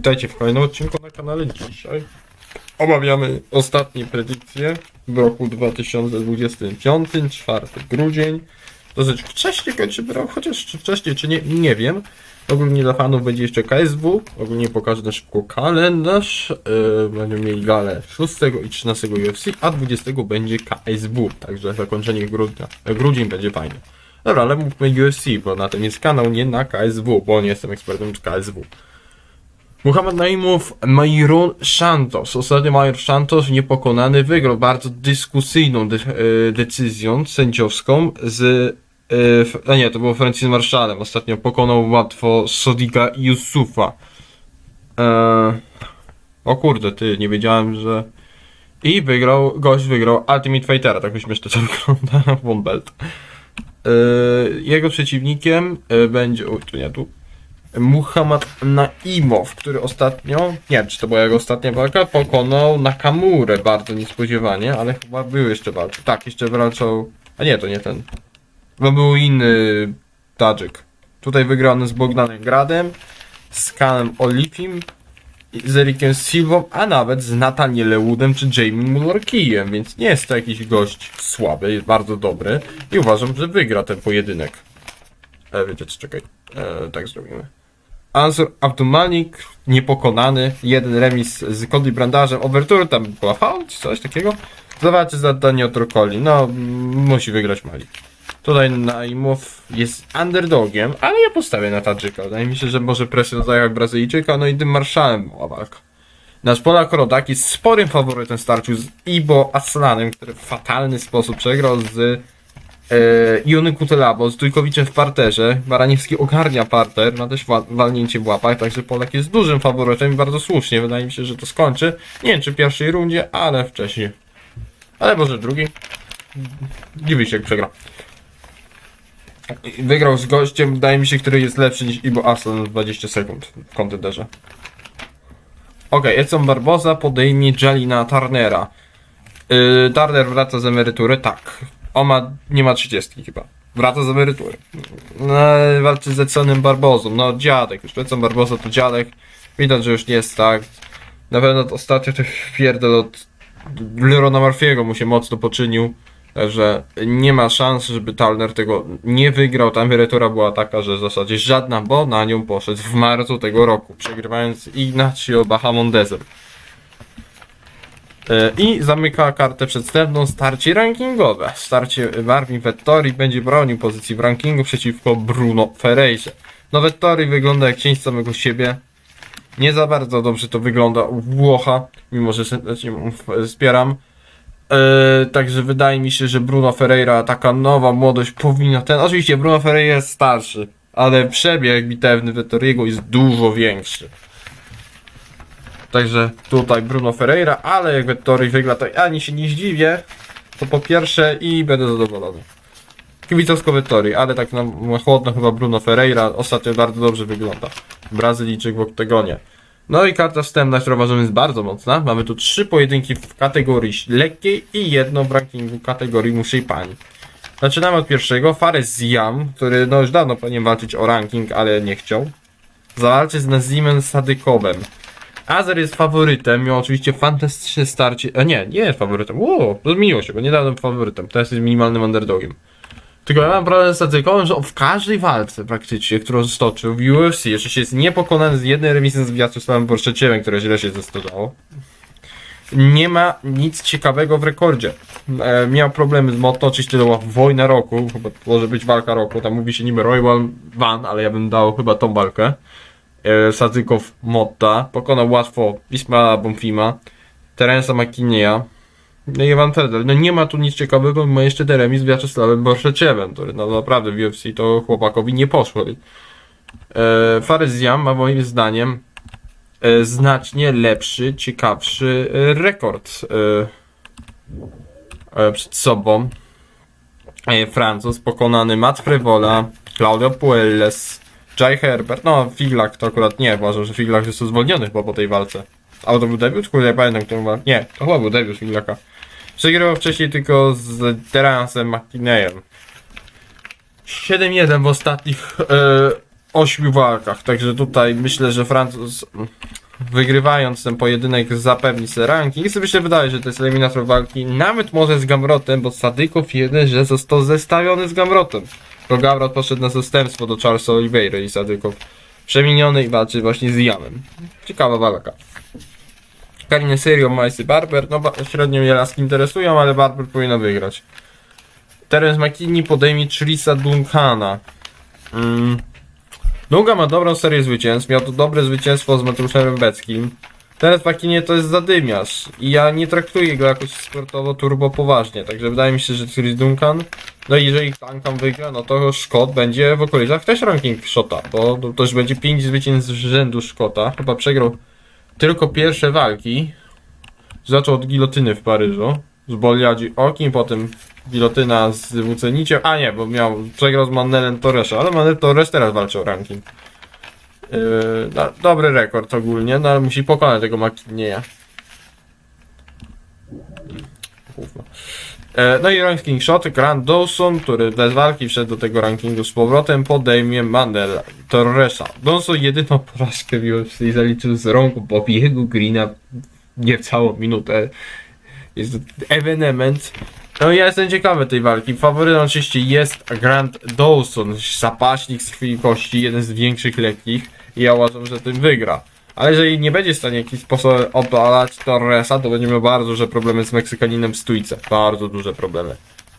Witajcie w kolejnym odcinku na kanale. Dzisiaj omawiamy ostatnie predykcje w roku 2025, 4 grudzień. Dosyć wcześnie kończymy rok, chociaż czy wcześniej, czy nie, nie wiem. Ogólnie dla fanów będzie jeszcze KSW. Ogólnie pokażę na szybko kalendarz. Yy, będziemy mieli galę 6 i 13 UFC, a 20 będzie KSW. Także zakończenie grudnia. Grudzień będzie fajny. Dobra, ale mówmy UFC, bo na tym jest kanał, nie na KSW, bo nie jestem ekspertem KSW. Muhammad Naimów, Mayron Santos. Ostatnio Major Santos niepokonany wygrał bardzo dyskusyjną de e, decyzją sędziowską z. E, a nie, to było Francis Marszalem. Ostatnio pokonał łatwo Sodiga Yusufa. E, o kurde, ty, nie wiedziałem, że. I wygrał, gość wygrał Ultimate Fightera, tak jeszcze to wygląda, One Belt. E, jego przeciwnikiem będzie. Oj, tu nie, tu. Muhammad Naimow, który ostatnio, nie czy to była jego ostatnia walka, pokonał Nakamurę bardzo niespodziewanie, ale chyba był jeszcze walczy. Tak, jeszcze walczał, a nie, to nie ten. Chyba był inny Tadżyk. Tutaj wygrany z Bogdanem Gradem, z Kanem Olipim, z Erikiem Silvą, a nawet z Nathanielem Woodem czy Jamie Mullarkijem, więc nie jest to jakiś gość słaby, jest bardzo dobry i uważam, że wygra ten pojedynek. E, wiecie co, czekaj, e, tak zrobimy. Ansur Abdulmalik niepokonany, jeden remis z Cody Brandarzem, Overture tam była faul czy coś takiego. Zobaczy za Daniel Trokoli, no musi wygrać Malik. Tutaj Naimów jest underdogiem, ale ja postawię na Tadżyka. Wydaje mi się, że może presję zająć Brazylijczyka, no i tym marszałem była walka. Nasz Polak Rodak jest sporym faworytem starciu z Ibo Aslanem, który w fatalny sposób przegrał z Jony Kutelabo z Trójkowiczem w parterze. Baraniewski ogarnia parter, ma też wa- walnięcie w łapach, także Polak jest dużym faworytem i bardzo słusznie. Wydaje mi się, że to skończy. Nie wiem czy w pierwszej rundzie, ale wcześniej. Ale może drugi. Dziwi się jak przegra. Wygrał z gościem, wydaje mi się, który jest lepszy niż Ibo Aslan w 20 sekund w kontenderze. Okej, Edson Barboza podejmie Jalina Turnera. Yy, Turner wraca z emerytury, tak. On ma, nie ma 30 chyba. Wraca z emerytury. No, walczy z Edsonem Barbozą. No, dziadek już. Edson Barboza to dziadek. Widać, że już nie jest tak. Na pewno to ostatnio ten pierdol od Lerona Marfiego mu się mocno poczynił. Także nie ma szans, żeby Turner tego nie wygrał. Ta emerytura była taka, że w zasadzie żadna, bo na nią poszedł w marcu tego roku, przegrywając Ignacio Bahamondezem. E, I zamyka kartę przedstępną starcie rankingowe. Starcie Marvin Vettori będzie bronił pozycji w rankingu przeciwko Bruno Ferreirze. No Vettori wygląda jak cień samego siebie. Nie za bardzo dobrze to wygląda u Włocha, mimo że serdecznie f- wspieram. E, także wydaje mi się, że Bruno Ferreira, taka nowa młodość powinna ten. Oczywiście Bruno Ferreira jest starszy, ale przebieg bitewny Vettoriego jest dużo większy. Także tutaj Bruno Ferreira, ale jak Vettori wygra, to ani się nie zdziwię. To po pierwsze i będę zadowolony. Kibicowsko Vettori, ale tak na chłodno chyba Bruno Ferreira ostatnio bardzo dobrze wygląda. Brazylijczyk w oktagonie. No i karta wstępna, którą uważam jest bardzo mocna. Mamy tu trzy pojedynki w kategorii lekkiej i jedno w rankingu kategorii muszej pani. Zaczynamy od pierwszego. Fares Ziam, który no już dawno powinien walczyć o ranking, ale nie chciał. Zawalczy z Nazimem Sadykowem. Azer jest faworytem, miał oczywiście fantastyczne starcie. A nie, nie jest faworytem. To zmieniło się, bo niedawno faworytem. Teraz jest minimalnym underdogiem. Tylko ja mam problem z Sadykowem, że w każdej walce praktycznie, którą stoczył w UFC, jeszcze się jest niepokonany z jednej remisji z Wiatosławem Borszeczewem, które źle się zestarzało. Nie ma nic ciekawego w rekordzie. E, miał problemy z Motto, oczywiście to była wojna roku, chyba może być walka roku, tam mówi się niby Royal Van, ale ja bym dał chyba tą walkę. E, Sadykow Motta, pokonał łatwo Ismaila Bonfima, Terensa McKinney'a, no i Van Fedel. No nie ma tu nic ciekawego, ma jeszcze ten remis z Wiaczesławem Borszeczewem, który no naprawdę w UFC to chłopakowi nie poszło. E, Fares Jam ma moim zdaniem e, znacznie lepszy, ciekawszy e, rekord e, e, przed sobą. E, Francuz pokonany Matt Frevola, Claudio Puelles, Jai Herbert, no Figlak to akurat nie, uważam, że Figlak jest zwolniony chyba po tej walce. A to był debiut? Kurde, ja pamiętam. Nie, to chyba był debiut Figlaka. Przegrywał wcześniej tylko z Teransem McKinneyem. 7-1 w ostatnich e, 8 walkach, także tutaj myślę, że Francuz wygrywając ten pojedynek zapewni sobie ranking. I sobie się wydaje, że to jest eliminator walki, nawet może z Gamrotem, bo Sadykow jeden, że został zestawiony z Gamrotem. Bo Gamrot poszedł na zastępstwo do Charlesa Oliveira i Sadykow przemieniony i walczy właśnie z Janem. Ciekawa walka. Karine Serio, Majsy Barber, no średnio mnie laski interesują, ale Barber powinna wygrać. Terence McKinney podejmie Trisa Duncana. Mm. Dunga ma dobrą serię zwycięstw, miał to dobre zwycięstwo z Mateuszem Rybeckim. Teraz McKinney to jest zadymiarz i ja nie traktuję go jakoś sportowo turbo poważnie, także wydaje mi się, że Tris Duncan, no i jeżeli Duncan wygra, no to Szkot będzie w okolicach też ranking Szota, bo to też będzie 5 zwycięstw z rzędu Szkota, chyba przegrał tylko pierwsze walki. Zaczął od gilotyny w Paryżu. Z Boliadzi Okim, potem gilotyna z Wuceniciem. A nie, bo miał, przegrał z Manelem Torresem, ale Manel Torres teraz walczy o ranking. Yy, no, dobry rekord ogólnie, no ale musi pokonać tego Makinieja. E, No i ranking shot, Grant Dawson, który bez walki wszedł do tego rankingu z powrotem, podejmie Mandela Torresa. Dawson jedyną porażkę w UFC zaliczył z rąk Bobiego Greena niecałą minutę. Jest ewenement. No ja jestem ciekawy tej walki. Faworytem oczywiście jest Grant Dawson, zapaśnik z krwi i kości, jeden z większych lekkich i ja uważam, że tym wygra. Ale jeżeli nie będzie w stanie w jakiś sposób obalać Torresa, to będzie miał bardzo duże problemy z Meksykaninem w stójce. Bardzo duże problemy.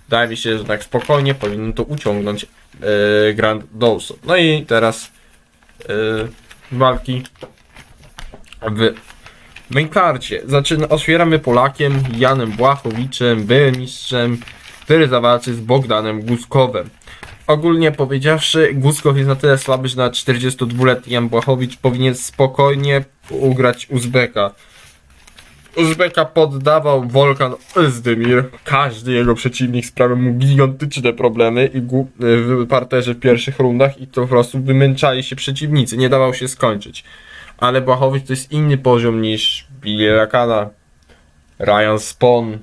Wydaje mi się, że tak spokojnie powinien to uciągnąć yy, Grant Dawson. No i teraz yy, walki w mainkarcie. Zaczyna, otwieramy Polakiem Janem Błachowiczem, byłym mistrzem, który zawalczy z Bogdanem Guskowem. Ogólnie powiedziawszy, Guskow jest na tyle słaby, że na 42-letni Jan Błachowicz powinien spokojnie ugrać Uzbeka. Uzbeka poddawał Wolkan Özdemir. Każdy jego przeciwnik sprawiał mu gigantyczne problemy i w parterze w pierwszych rundach i to po prostu wymęczali się przeciwnicy, nie dawał się skończyć. Ale Błachowicz to jest inny poziom niż Billy Rakana, Ryan czy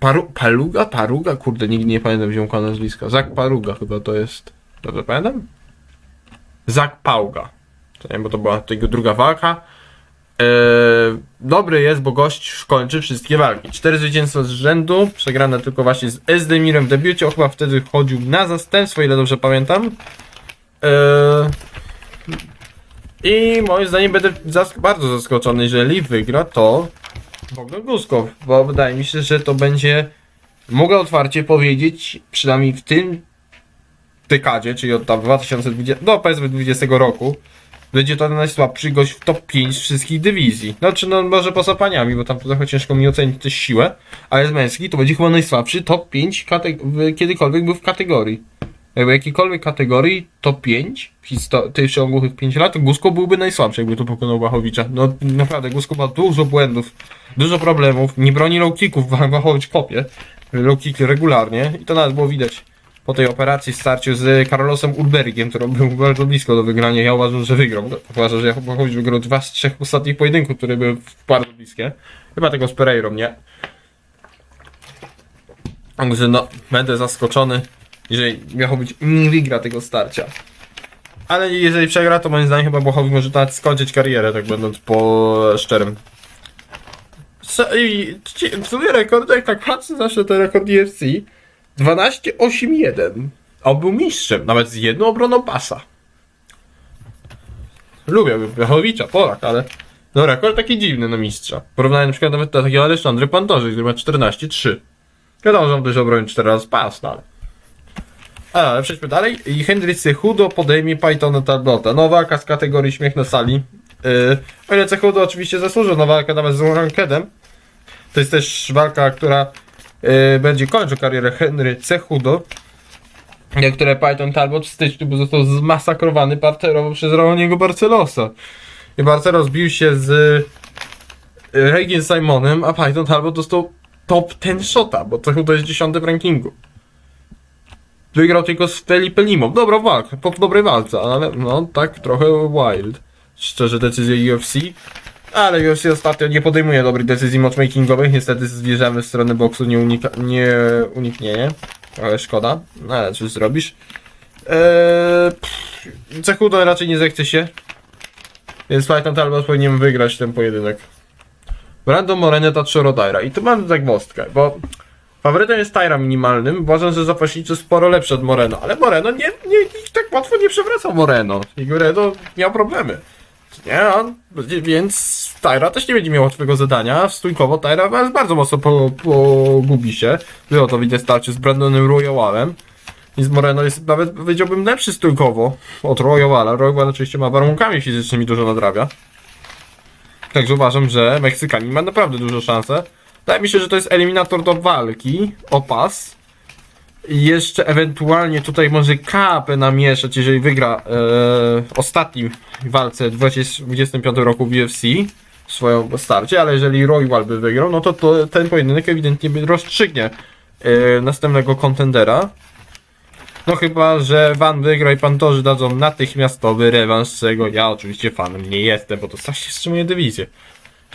Paru, Paluga? Paruga? Kurde, nigdy nie pamiętam ziomka nazwiska. Zak Paruga chyba to jest. Dobrze pamiętam? Zak Pauga. To nie bo to była jego druga walka. Eee, dobry jest, bo gość kończy wszystkie walki. Cztery zwycięstwa z rzędu, przegrane tylko właśnie z Esdemirem w debiucie. On chyba wtedy chodził na zastępstwo, ile dobrze pamiętam. Eee, I moim zdaniem będę zask- bardzo zaskoczony, jeżeli wygra to Bogdan Guskow, bo wydaje mi się, że to będzie mogę otwarcie powiedzieć, przynajmniej w tym dekadzie, czyli od tam 2020, no powiedzmy 20 roku, będzie to najsłabszy gość w top 5 wszystkich dywizji. Znaczy, no może poza paniami, bo tam trochę ciężko mi ocenić też siłę, ale z męski to będzie chyba najsłabszy top 5 kate- w- kiedykolwiek był w kategorii. Jakby jakiejkolwiek kategorii top 5 w histo- ciągu tych 5 lat, Gusko byłby najsłabszy, jakby to pokonał Bachowicza. No naprawdę, Gusko ma dużo błędów, dużo problemów, nie broni low kicków, Bachowicz kopie low kick regularnie i to nawet było widać po tej operacji w starciu z Carlosem Urbergiem, który był bardzo blisko do wygrania. Ja uważam, że wygrał. Uważam, że Bachowicz wygrał dwa z trzech ostatnich pojedynków, które były bardzo bliskie. Chyba tego z Pereirą, nie? Także no, będę zaskoczony, jeżeli Błachowicz nie wygra tego starcia. Ale jeżeli przegra, to moim zdaniem chyba Błachowicz może nawet skończyć karierę, tak będąc po szczerym. Co- I ci- w sumie rekord, jak tak patrzę zawsze ten rekord UFC 12-8-1. A on był mistrzem, nawet z jedną obroną pasa. Lubię Błachowicza, Polak, ale no rekord taki dziwny na mistrza. Porównanie na przykład nawet do takiego Alessandry Pantorzy, który ma 14-3. Wiadomo, że on też obronił 4 razy pas, no ale... A, ale przejdźmy dalej. I Henry Cechudo podejmie Pythona Talbota. No walka z kategorii śmiech na sali. Yy, o ile Cechudo oczywiście zasłużył na walkę nawet z Rankedem. To jest też walka, która yy, będzie kończył karierę Henry Cechudo. Jak które Python Talbot w styczniu został zmasakrowany parterowo przez Raoniego Barcelosa. I Barcelos bił się z yy, Regin Simonem, a Python Talbot dostał top 10 shota, bo Cechudo jest 10 w rankingu. Wygrał tylko z Felipe Limą. Dobra walka, po dobrej walce, ale no tak trochę wild. Szczerze decyzje UFC. Ale UFC ostatnio nie podejmuje dobrych decyzji matchmakingowych. Niestety zwierzamy w stronę boksu nie, unika, nie uniknienie. Ale szkoda. No ale cóż zrobisz. Eee, Cechudo raczej nie zechce się. Więc Fight Night Albert powinien wygrać ten pojedynek. Brandon Moreno Tatsuro Taira. I tu mam zagwozdkę, bo faworytem jest Taira minimalnym. Uważam, że zapaśniczy sporo lepszy od Moreno, ale Moreno nie, nie, nie tak łatwo nie przewracał Moreno. I Moreno miał problemy. Nie, on, więc Tyra też nie będzie miał łatwego zadania. Stójkowo Tyra bardzo mocno po- pogubi się. Było to widać starcie z Brandonem Royalem. Z Moreno jest nawet powiedziałbym lepszy stójkowo od Royala. Royal oczywiście ma warunkami fizycznymi dużo nadrabia. Także uważam, że Meksykanin ma naprawdę dużo szansę. Wydaje mi się, że to jest eliminator do walki o pas. I jeszcze ewentualnie tutaj może kapę namieszać, jeżeli wygra e, ostatnim walce w 2025 roku w UFC swoją starcie, ale jeżeli Royal by wygrał, no to, to ten pojedynek ewidentnie rozstrzygnie e, następnego kontendera. No chyba, że Van wygra i Pantorzy dadzą natychmiastowy rewanż, czego ja oczywiście fanem nie jestem, bo to strasznie wstrzymuje dywizję.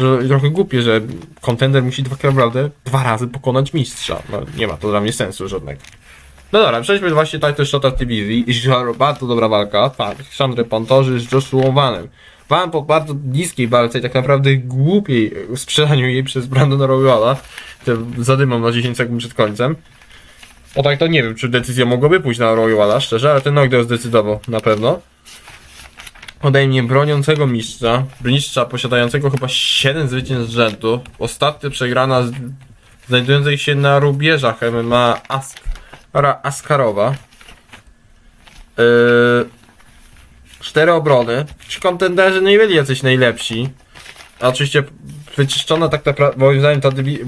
Że trochę głupie, że kontender musi dwa, naprawdę dwa razy pokonać mistrza. No, nie ma to dla mnie sensu żadnego. No dobra, przejdźmy właśnie tutaj do Shota Dywizji. Bardzo dobra walka. Tak, Chandry Pantorzy z Joshua Vanem. Van po bardzo niskiej walce i tak naprawdę głupiej sprzedaniu jej przez Brandona Royala. To zadymam na 10 sekund przed końcem. O tak to nie wiem, czy decyzja mogłaby pójść na Royala, szczerze, ale ten knockdown zdecydował na pewno. Odejmie broniącego mistrza, mistrza posiadającego chyba 7 zwycięstw rzędu. Ostatnia przegrana z, znajdującej się na rubieżach MMA Askara Askarowa. Yy, cztery obrony. Ci kontenderzy nie byli jacyś najlepsi. A oczywiście wyczyszczona tak naprawdę, moim zdaniem ta dywi-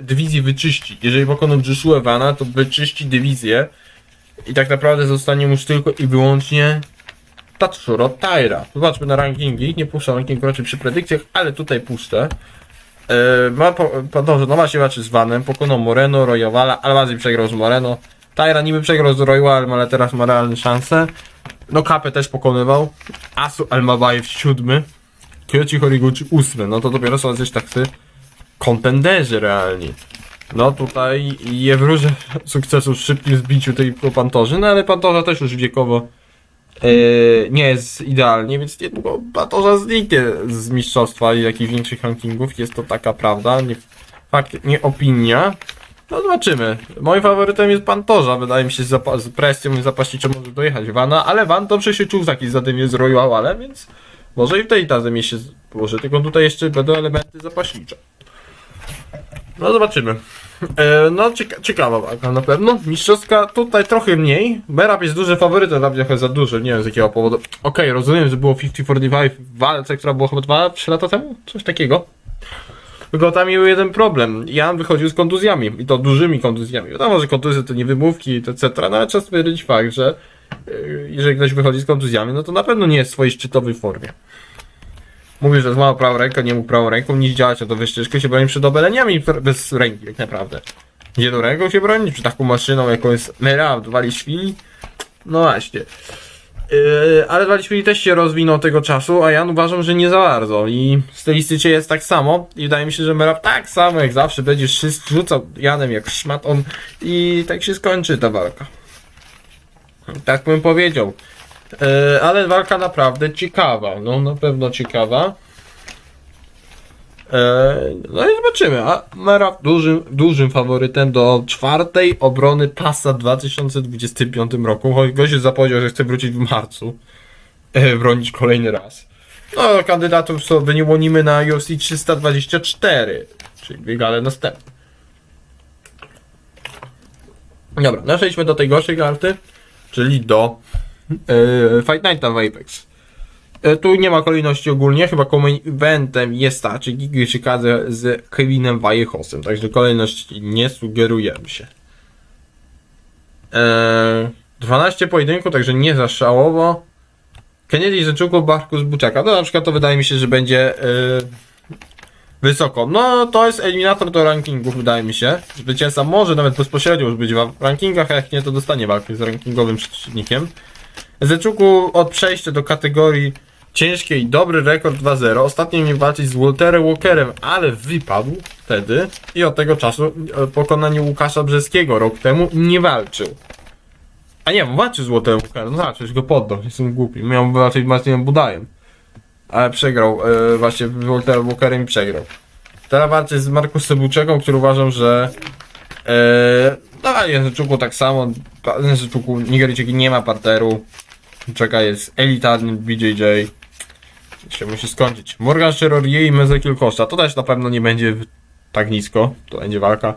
dywizję- wyczyści. Jeżeli pokonał Joshua Vana, to wyczyści dywizję i tak naprawdę zostanie już tylko i wyłącznie Tatsuro Taira. Zobaczmy na rankingi. Nie puszczę rankingu raczej przy predykcjach, ale tutaj puszczę. Yy, ma po, dobrze, no się walczy z Vanem, pokonał Moreno, Royala, Almazi przegrał z Moreno. Tyra niby przegrał z Royalem, ale teraz ma realne szanse. No Kapę też pokonywał. Asu Almabajew siódmy. Kyoichi Horiguchi ósmy. No to dopiero są jacyś tacy kontenderzy realni. No tutaj je wróżę sukcesu w szybkim zbiciu tej pantorzy, no ale pantorza też już wiekowo Yy, nie jest idealnie, więc niedługo Batorza zniknie z mistrzostwa i jakichś większych rankingów. Jest to taka prawda, nie fakt, nie opinia. No zobaczymy. Moim faworytem jest Pantorza. Wydaje mi się, zapa- z presją i zapaśniczą może dojechać Vana, ale Van dobrze się czuł w takiej zadymie z Royalem, więc może i w tej tazemie się położy. Tylko tutaj jeszcze będą elementy zapaśnicze. No zobaczymy. E, no cieka ciekawa walka na pewno. Mistrzowska tutaj trochę mniej. Berab jest duży faworytem, dla mnie trochę za duży, nie wiem z jakiego powodu. Okej, rozumiem, że było 50-45 w walce, która była chyba 2-3 lata temu, coś takiego. Tylko tam miał jeden problem. Jan wychodził z kontuzjami i to dużymi kontuzjami. Wiadomo, że kontuzje to nie wymówki, etc. No ale trzeba stwierdzić fakt, że yy, jeżeli ktoś wychodzi z kontuzjami, no to na pewno nie jest w swojej szczytowej formie. Mówił, że złamał prawą rękę, nie mógł prawą ręką nic działać, a to wyścieżkę się broni przed obeleniami pr- bez ręki, tak naprawdę. Jedną ręką się broni, czy taką maszyną, jaką jest Mera, Waliszwili? No właśnie. Yy, ale Waliszwili też się rozwinął tego czasu, a Jan uważam, że nie za bardzo. I stylistycznie jest tak samo. I wydaje mi się, że Merab tak samo jak zawsze będzie rzucał Janem jak szmat on i tak się skończy ta walka. Tak bym powiedział. E, ale walka naprawdę ciekawa. No na pewno ciekawa. E, no i zobaczymy. A Mera dużym, dużym faworytem do czwartej obrony pasa w 2025 roku. Choć gość zapowiedział, że chce wrócić w marcu. E, bronić kolejny raz. No, kandydatów są wyłonimy na UFC 324, czyli dwie gale następne. Dobra, no przejdźmy do tej gorszej karty, czyli do Fight Nighta w Apex. E, tu nie ma kolejności ogólnie, chyba main eventem jest ta, czy Gigi Shikadze z Kevinem Vallejosem, także kolejność nie sugerujemy się. E, 12 pojedynków, także nie za szałowo. Kennedy Rzeczuku, Barku z Buczaka. No na przykład to wydaje mi się, że będzie e, wysoko. No to jest eliminator do rankingów, wydaje mi się. Zwycięzca może nawet bezpośrednio już być w rankingach, a jak nie, to dostanie walkę z rankingowym przeciwnikiem. Zeczuku od przejścia do kategorii ciężkiej, dobry rekord 2-0. Ostatnio miał walczyć z Walterem Walkerem, ale wypadł wtedy i od tego czasu e, pokonaniu Łukasza Brzeskiego rok temu nie walczył. A nie, walczył z Walterem Walkerem, no tak, go poddał, jestem głupi. Miał walczyć z Marcinem Budajem. ale przegrał, e, właśnie Walter Walkerem i przegrał. Teraz walczy z Markusem Buczeką, który uważam, że e, no Języczuku tak samo, Języczuku Nigeryjczyk nie ma parteru, Czeka jest elitarny BJJ, się musi skończyć. Morgan Cherorier i Mezekiel Costa, to też na pewno nie będzie tak nisko, to będzie walka.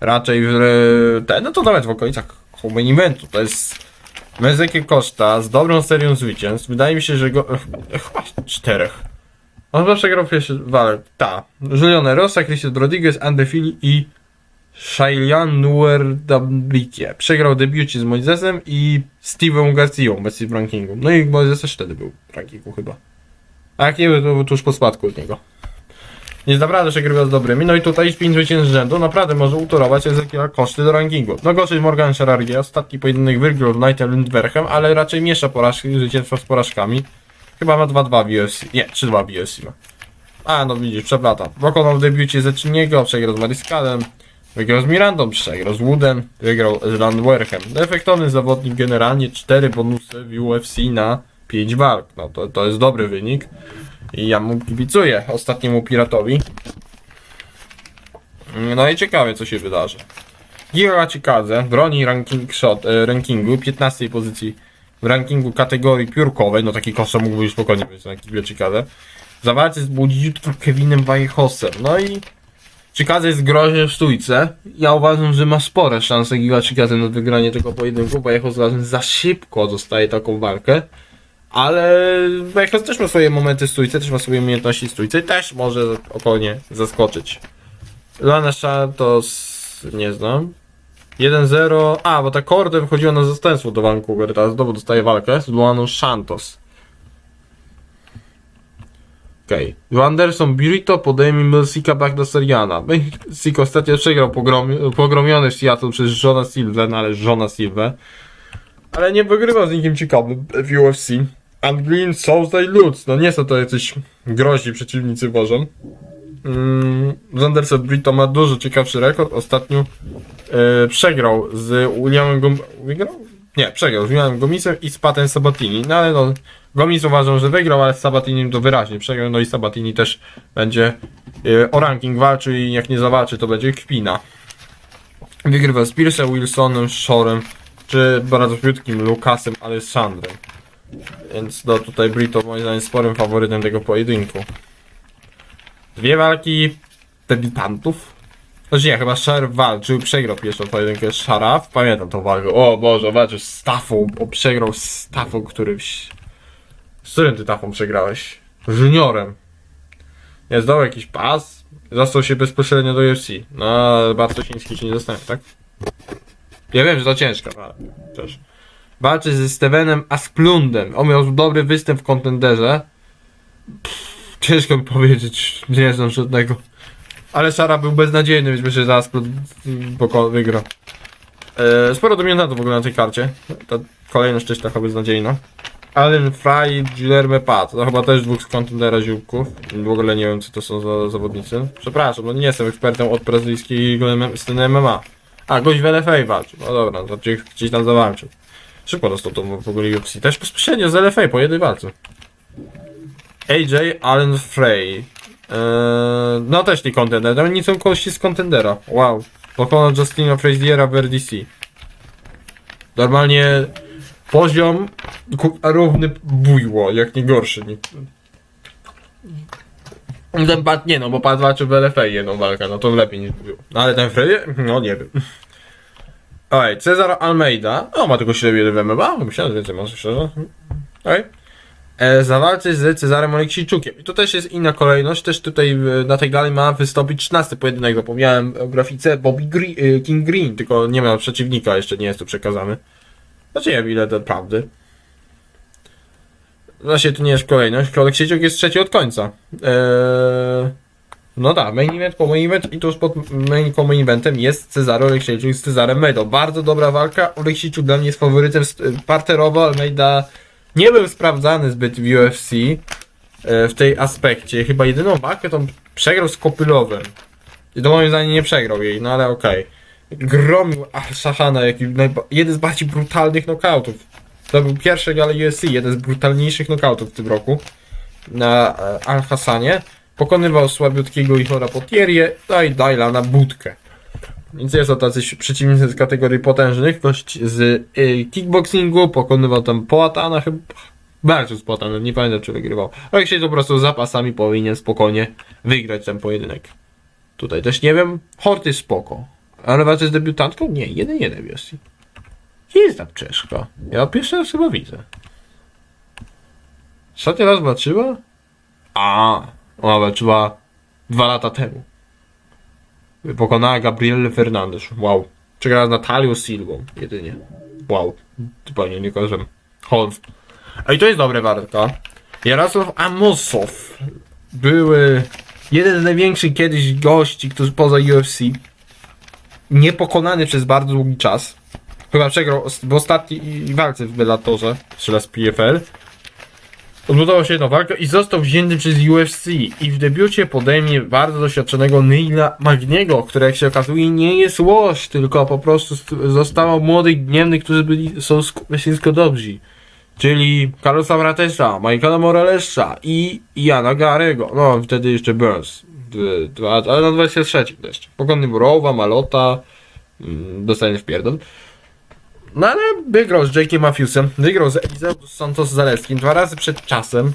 Raczej w, ten, no to nawet w okolicach main eventu, to jest Mezekiel Costa z dobrą serią zwycięstw, wydaje mi się, że go, e, chyba czterech. On zawsze grał pierwszy walk, ta. Julian Rosa, Christian Rodriguez, Andy Philly i Shailan Nuerdabikie. Przegrał debiucie z Moisesem i Steve'em Garcją obecnie w rankingu. No i Moises też wtedy był w rankingu chyba. A jak nie był, to był tuż po spadku od niego. Więc naprawdę się grywa z dobrymi. No i tutaj z 5 zwycięstw z rzędu naprawdę może utorować Ezekiela koszty do rankingu. No gorzej Morgan Sherargie, ostatni pojedynek wygrał Knightem Lindberghem, ale raczej miesza porażki, zwycięstwa z porażkami. Chyba ma 2-2 w UFC. Nie, 3-2 w UFC ma. A, no widzisz, przeplata. Pokonał w debiucie Zeczniego, przegrał z Mariskalem, wygrał z Mirandą, przegrał z Woodem, wygrał z Landwerchem. Efektowny zawodnik generalnie, 4 bonusy w UFC na 5 walk. No to, to jest dobry wynik. I ja mu kibicuję, ostatniemu piratowi. No i ciekawie, co się wydarzy. Giga Chikadze broni ranking shot, e, rankingu 15 pozycji w rankingu kategorii piórkowej, no taki kosza mógłby już spokojnie być na Giga Chikadze. Zawalczy z młodziutkim Kevinem Wajchosem. No i Chikadze jest groźny w stójce. Ja uważam, że ma spore szanse Giga Chikadze na wygranie tego pojedynku. Wajchos uważam, za szybko dostaje taką walkę. Ale Wajchos też ma swoje momenty w stójce, też ma swoje umiejętności w stójce i też może okonie zaskoczyć. Lana Santos nie znam. 1-0. A, bo ta Kordem chodziła na zastępstwo do Vancouver. Teraz znowu dostaje walkę z Luaną Santos. Okej. Okay. Anderson Burrito podejmie Melsika Bagdasariana. Melsik ostatnio przegrał pogromi- pogromiony Seattle przez Johna Silva, no ale Silva. Ale nie wygrywał z nikim ciekawym w UFC. Anglin, i Lutz. No nie są to jacyś groźni przeciwnicy uważam. Mm, Brito ma dużo ciekawszy rekord. Ostatnio e, przegrał z Williamem Gom... Wygrał? Nie, przegrał z Williamem Gomisem i z Patem Sabatini. No ale no, Gomis uważam, że wygrał, ale z Sabatinim to wyraźnie przegrał. No i Sabatini też będzie e, o ranking walczył i jak nie zawalczy, to będzie kpina. Wygrywa z Pierce'em, Wilsonem, Shorem, czy bardzo krótkim Lukasem Alessandrem. Więc no tutaj Brito moim zdaniem sporym faworytem tego pojedynku. Dwie walki debiutantów. Znaczy nie, chyba Szar walczył, przegrał pierwszą pojedynkę Szaraf. Pamiętam tą walkę. O Boże, walczył z Stafą, bo przegrał z Stafą którymś. Z którym ty Tafą przegrałeś? Juniorem. Nie, zdał jakiś pas. Został się bezpośrednio do UFC. No, bardzo chiński się nie dostanie, tak? Ja wiem, że to ciężko, ale też. Walczy ze Stevenem Asplundem. On miał dobry występ w kontenderze. Ciężko mi powiedzieć, nie znam żadnego. Ale Sara był beznadziejny, więc myślę, że zaraz poko- wygra. E, sporo dominantów w ogóle na tej karcie. Ta kolejna też taka beznadziejna. Allen Fry, Guillermo Pat. To chyba też dwóch z kontendera ziółków. W ogóle nie wiem, co to są za zawodnicy. Przepraszam, no nie jestem ekspertem od brazylijskiej sceny MMA. A, gość w LFA walczył. No dobra, to gdzieś, gdzieś tam zawalczył. Szybko dostał to w ogóle UFC. Też bezpośrednio z LFA po jednej walce. AJ Allen Frey. Eee, no też nie kontender, ale nie są kości z kontendera. Wow. Pokonał Justina Fraziera w RDC. Normalnie poziom równy bujło, jak nie gorszy. Nie. Ten pad nie no, bo pad walczył w LFA jedną walkę, no to lepiej niż było. No ale ten Freddy? No nie wiem. Oj, Cezar Almeida. O, ma tylko 7 1 w MMA? Myślałem, że więcej może szczerze. Oj zawalczyć z Cezarem Oleksijczukiem. I to też jest inna kolejność. Też tutaj w- na tej gali ma wystąpić 13 pojedynek. Zapomniałem o grafice Bobby Green, e, King Green, tylko nie miał przeciwnika, jeszcze nie jest tu przekazany. Znaczy nie wiem ile to prawdy. Właśnie to nie jest kolejność. Oleksijczuk jest trzeci od końca. Eee, no tak, main event po main event i tuż pod main po main eventem jest Cezary Oleksijczuk z Cezarem Medo. Bardzo dobra walka. Oleksijczuk dla mnie jest faworytem st- parterowo, Almeida nie był sprawdzany zbyt w UFC e, w tej aspekcie. Chyba jedyną walkę to przegrał z Kopylowem. I to moim zdaniem nie przegrał jej, no ale okej. Gromił Al-Shahana, jaki jeden z bardziej brutalnych knockoutów To był pierwszy gal UFC, jeden z brutalniejszych knockoutów w tym roku na e, Al-Hassanie. Pokonywał słabiutkiego Ihora Potierię, no i Dylana Budkę. Więc jest to tacy przeciwnicy z kategorii potężnych. Gość z y, kickboxingu pokonywał tam Poatana chyba. Bardzo z Poatanem, nie pamiętam czy wygrywał. Ale się po prostu zapasami powinien spokojnie wygrać ten pojedynek. Tutaj też nie wiem. Hort jest spoko. Ale walczy z debiutantką? Nie, jeden jeden jest. Jest ta Czeszka. Ja pierwszy raz chyba widzę. Ostatni raz walczyła? A, ona walczyła dwa lata temu. Pokonała Gabrielle Fernandez. Wow. Przegrała z Natalią Silvą. Jedynie. Wow. Zupełnie nie kojarzę. Holz. A i to jest dobre walka. Jarosław Amosow. Były jeden z największych kiedyś gości, którzy poza UFC. Niepokonany przez bardzo długi czas. Chyba przegrał w ostatniej walce w Bellatorze. Strzela z PFL. Odbudował się walkę i został wzięty przez UFC i w debiucie podejmie bardzo doświadczonego Neila Magniego, który jak się okazuje nie jest łoś, tylko po prostu st- zostało młodych gniewnych, którzy byli, są wszystko dobrzy. Czyli Carlosa Bratesa, Michaela Moralesa i Jana Garego. No, wtedy jeszcze Burns. Dwa, ale na 23 jeszcze. Pokonny Burowa, Malota, mm, dostanie w pierdol. No ale wygrał z Jake'iem Matthewsem, wygrał z dos Santos Zalewskim dwa razy przed czasem.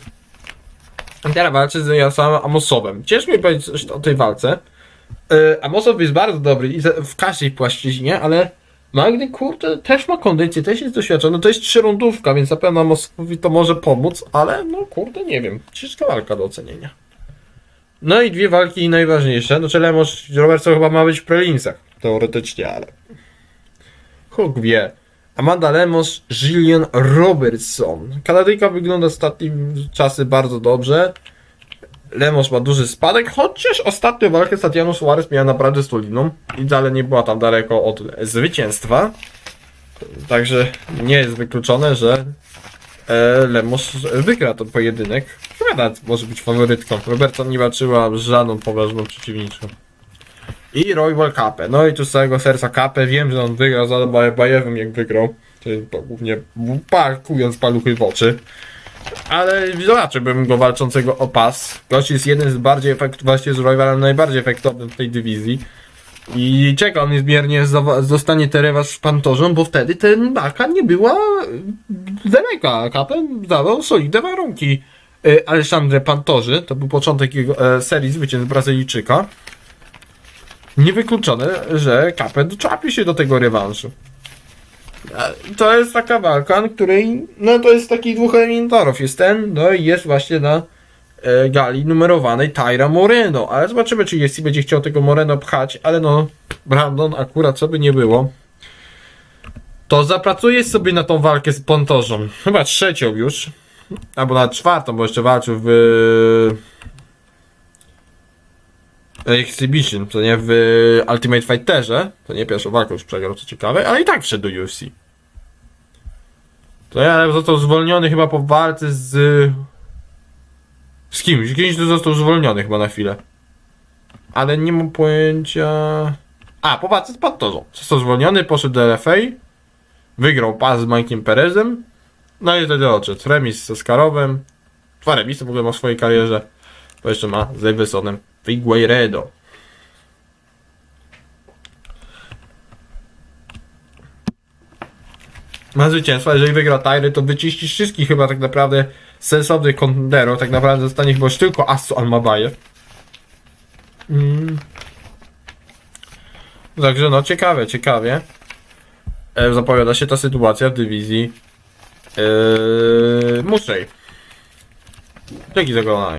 I teraz walczy z Jasałem Amosowem. Ciężko mi powiedzieć coś o tej walce. Yy, Amosow jest bardzo dobry w każdej płaszczyźnie, ale Magdy kurde też ma kondycję, też jest doświadczony. To jest trzyrundówka, więc na pewno Amosowi to może pomóc, ale no kurde nie wiem. Ciężka walka do ocenienia. No i dwie walki najważniejsze. No czy Lemos Robertson chyba ma być w prelinsach. Teoretycznie, ale Huk wie. Amanda Lemos, Gillian Robertson. Kanadyjka wygląda ostatnie czasy bardzo dobrze. Lemos ma duży spadek, chociaż ostatnią walkę Tatianą Suarez miała naprawdę stoliną i wcale nie była tam daleko od zwycięstwa. Także nie jest wykluczone, że e, Lemos wygra ten pojedynek. Chyba może być faworytką. Robertson nie walczyła z żadną poważną przeciwniczką. I Royal Capę. No i tu z całego serca Capę. Wiem, że on wygrał za Bajewem jak wygrał. Czyli głównie pakując paluchy w oczy. Ale zobaczyłbym go walczącego o pas. Gość jest jeden z bardziej efektownych, właśnie z Royalem najbardziej efektownym w tej dywizji. I czekam niezmiernie, zostanie ten z Pantorzą, bo wtedy ten walka nie była z daleka. Capę dawał solidne warunki. E, Alexandre Pantorzy, to był początek jego e, serii zwycięstw Brazylijczyka. Niewykluczone, że Capę doczapi się do tego rewanżu. E, To jest taka walka, na której, no to jest takich dwóch eliminatorów. Jest ten, no i jest właśnie na e, gali numerowanej Tyra Moreno. Ale zobaczymy, czy UFC będzie chciał tego Moreno pchać, ale no, Brandon akurat, co by nie było, to zapracuje sobie na tą walkę z Pontorzą. Chyba trzecią już. Albo nawet czwartą, bo jeszcze walczył w Exhibition, to nie w Ultimate Fighterze, to nie pierwszą walkę już przegrał, co ciekawe, ale i tak wszedł do UFC. To ja został zwolniony chyba po walce z... Z kimś, kimś tu został zwolniony chyba na chwilę. Ale nie mam pojęcia... A, po walce z Pantorzą. Został zwolniony, poszedł do LFA, wygrał pas z Mike'iem Perezem, no i wtedy odszedł. Remis z Oscarowem, dwa remisy w ogóle ma w swojej karierze, bo jeszcze ma z Davisonem Figueiredo. Ma zwycięstwa, jeżeli wygra Tyry, to wyciści wszystkich chyba tak naprawdę sensownych kontenderów. Tak naprawdę zostanie chyba już tylko Asu Almabaje. Mm. Także no, ciekawe, ciekawie. E, zapowiada się ta sytuacja w dywizji yy, muszej. Dzięki za oglądanie.